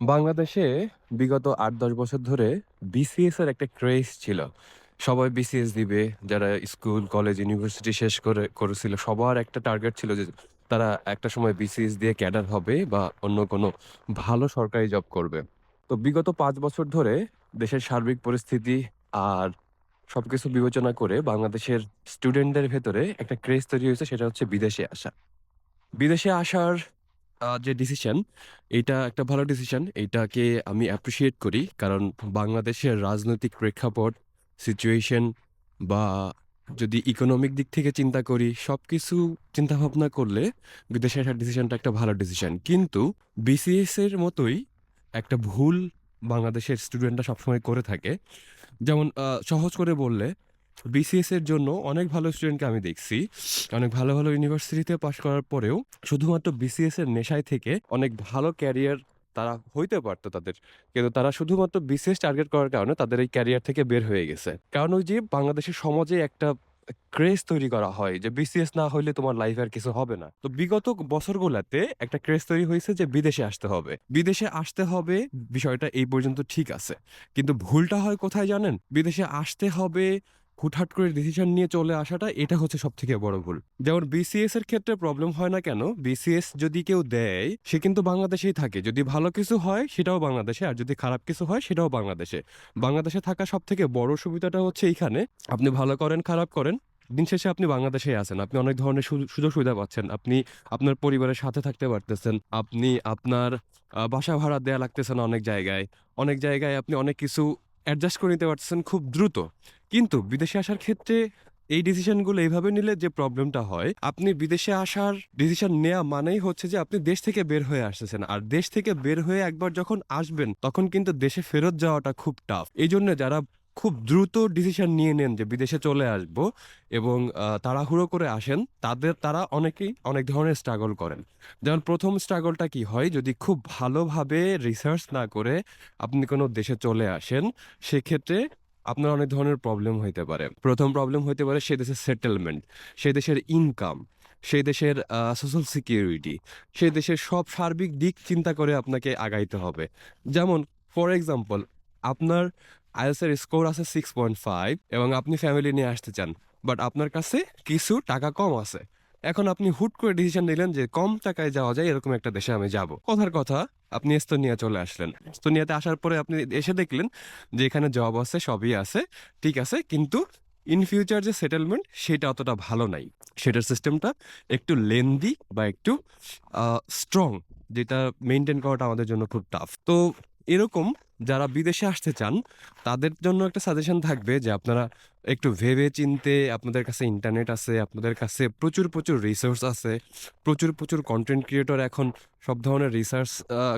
বাংলাদেশে বিগত আট দশ বছর ধরে বিসিএস এর একটা ক্রেজ ছিল। সবাই বিসিএস দিবে। যারা স্কুল, কলেজ, ইউনিভার্সিটি শেষ করে করেছিল সবার একটা টার্গেট ছিল যে তারা একটা সময় বিসিএস দিয়ে ক্যাডার হবে বা অন্য কোনো ভালো সরকারি জব করবে। তো বিগত পাঁচ বছর ধরে দেশের সার্বিক পরিস্থিতি আর সবকিছু বিবেচনা করে বাংলাদেশের স্টুডেন্টদের ভেতরে একটা ক্রেজ তৈরি হয়েছে সেটা হচ্ছে বিদেশে আসা। বিদেশে আসার যে ডিসিশন এটা একটা ভালো ডিসিশন। এটাকে আমি অ্যাপ্রিশিয়েট করি। কারণ বাংলাদেশের রাজনৈতিক প্রেক্ষাপট, সিচুয়েশন বা যদি ইকোনমিক দিক থেকে চিন্তা করি, সবকিছু চিন্তাভাবনা করলে বিদেশে আসার ডিসিশনটা একটা ভালো ডিসিশন। কিন্তু বিসিএস এর মতোই একটা ভুল বাংলাদেশের স্টুডেন্টরা সবসময় করে থাকে। যেমন সহজ করে বললে বিসিএস এর জন্য অনেক ভালো স্টুডেন্টকে আমি দেখছি। অনেক ভালো, ভালো ইউনিভার্সিটিতে পাশ করার পরেও শুধুমাত্র বিসিএস এর নেশায় থেকে অনেক ভালো ক্যারিয়ার তারা হইতে পারতো তাদের। কিন্তু তারা শুধুমাত্র বিসিএস টার্গেট করার কারণে তাদের এই ক্যারিয়ার থেকে বের হয়ে গেছে। কারণ ওই যে বাংলাদেশের সমাজে একটা ক্রেজ তৈরি করা হয় যে বিসিএস না হইলে তোমার লাইফে আর কিছু হবে না। তো বিগত বছরগুলাতে একটা ক্রেজ তৈরি হয়েছে যে বিদেশে আসতে হবে। বিদেশে আসতে হবে বিষয়টা এই পর্যন্ত ঠিক আছে। কিন্তু ভুলটা হয় কোথায় জানেন? বিদেশে আসতে হবে হুটহাট করে ডিসিশন নিয়ে চলে আসাটা এটা হচ্ছে সবথেকে বড় ভুল। যেমন বিসিএস এর ক্ষেত্রে প্রবলেম হয় না কেন? বিসিএস যদি কেউ দেয় সে কিন্তু বাংলাদেশেই থাকে। যদি ভালো কিছু হয় সেটাও বাংলাদেশে আর যদি খারাপ কিছু হয় সেটাও বাংলাদেশে। বাংলাদেশে থাকা সবথেকে বড় সুবিধাটা হচ্ছে এইখানে আপনি ভালো করেন, খারাপ করেন, দিন শেষে আপনি বাংলাদেশেই আছেন। আপনি অনেক ধরনের সুযোগ সুবিধা পাচ্ছেন। আপনি আপনার পরিবারের সাথে থাকতে পারতেছেন। আপনি আপনার বাসা ভাড়া দেয়া লাগতেছে না অনেক জায়গায়। অনেক জায়গায় আপনি অনেক কিছু অ্যাডজাস্ট করে নিতে পারতেছেন খুব দ্রুত। কিন্তু বিদেশে আসার ক্ষেত্রে এই ডিসিশনগুলো এইভাবে নিলে যে প্রবলেমটা হয়, আপনি বিদেশে আসার ডিসিশন নেওয়া মানেই হচ্ছে যে আপনি দেশ থেকে বের হয়ে আসতেছেন। আর দেশ থেকে বের হয়ে একবার যখন আসবেন তখন কিন্তু দেশে ফেরত যাওয়াটা খুব টাফ। এই জন্য যারা খুব দ্রুত ডিসিশন নিয়ে নেন যে বিদেশে চলে আসব এবং তাড়াহুড়ো করে আসেন তাদের তারা অনেকেই অনেক ধরনের স্ট্রাগল করেন। যেমন প্রথম স্ট্রাগলটা কি হয়? যদি খুব ভালোভাবে রিসার্চ না করে আপনি কোনো দেশে চলে আসেন, সেক্ষেত্রে আপনার অনেক ধরনের প্রবলেম হইতে পারে। প্রথম প্রবলেম হইতে পারে সে দেশের সেটেলমেন্ট, সে দেশের ইনকাম, সেই দেশের সোশ্যাল সিকিউরিটি, সেই দেশের সব সার্বিক দিক চিন্তা করে আপনাকে আগাইতে হবে। যেমন ফর এক্সাম্পল আপনার আইএলটিএস এর স্কোর আছে 6.5 এবং আপনি ফ্যামিলি নিয়ে আসতে চান। বাট আপনার কাছে কিছু টাকা কম আছে। এখন আপনি হুট করে ডিসিশন নিলেন যে কম টাকায় যাওয়া যায় এরকম একটা দেশে আমি যাব। কথার কথা আপনি এস্তোনিয়া চলে আসলেন। এস্তোনিয়াতে আসার পরে আপনি এসে দেখলেন যে এখানে জব আছে, সবই আছে, ঠিক আছে। কিন্তু ইন ফিউচার যে সেটেলমেন্ট সেটা অতটা ভালো নাই। সেটার সিস্টেমটা একটু লেন্দি বা একটু স্ট্রং যেটা মেনটেন করাটা আমাদের জন্য খুব টাফ। তো এরকম যারা বিদেশে আসতে চান তাদের জন্য একটা সাজেশন থাকবে যে আপনারা একটু ভেবে চিন্তে আপনাদের কাছে ইন্টারনেট আছে, আপনাদের কাছে প্রচুর, প্রচুর রিসোর্স আছে। প্রচুর, প্রচুর কন্টেন্ট ক্রিয়েটর এখন সব ধরনের রিসার্চ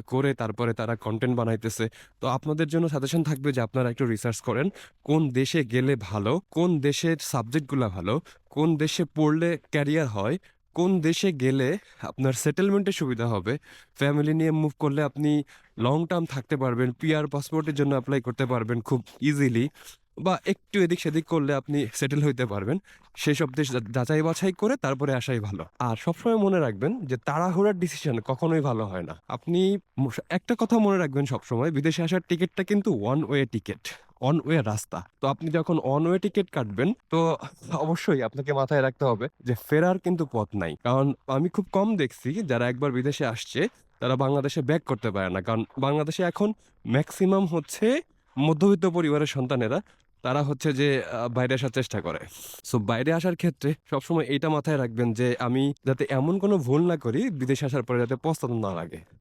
করে তারপরে তারা কন্টেন্ট বানাইতেছে। তো আপনাদের জন্য সাজেশন থাকবে যে আপনারা একটু রিসার্চ করেন। কোন দেশে গেলে ভালো, কোন দেশের সাবজেক্টগুলা ভালো, কোন দেশে পড়লে ক্যারিয়ার হয়, কোন দেশে গেলে আপনার সেটেলমেন্টের সুবিধা হবে, ফ্যামিলি নিয়ে মুভ করলে আপনি লং টার্ম থাকতে পারবেন, পিআর পাসপোর্টের জন্য অ্যাপ্লাই করতে পারবেন খুব ইজিলি বা একটু এদিক সেদিক করলে আপনি সেটেল হইতে পারবেন। সেই সব দেশ যাচাই বাছাই করে তারপরে আসাই ভালো। আর সবসময় মনে রাখবেন যে তাড়াহুড়ার ডিসিশন কখনোই ভালো হয় না। আপনি একটা কথা মনে রাখবেন সবসময়, বিদেশে আসার টিকিটটা কিন্তু one way ticket one way রাস্তা। তো আপনি যখন ওয়ান ওয়ে টিকেট কাটবেন, তো অবশ্যই আপনাকে মাথায় রাখতে হবে যে ফেরার কিন্তু পথ নাই। কারণ আমি খুব কম দেখছি যারা একবার বিদেশে আসছে, তারা বাংলাদেশে ব্যাক করতে পারে না। কারণ বাংলাদেশে এখন ম্যাক্সিমাম হচ্ছে মধ্যবিত্ত পরিবারের সন্তানেরা তারা হচ্ছে যে বাইরে আসার চেষ্টা করে। সো বাইরে আসার ক্ষেত্রে সবসময় এইটা মাথায় রাখবেন যে, আমি যাতে এমন কোনো ভুল না করি, বিদেশে আসার পরে যাতে পস্তাতে না লাগে।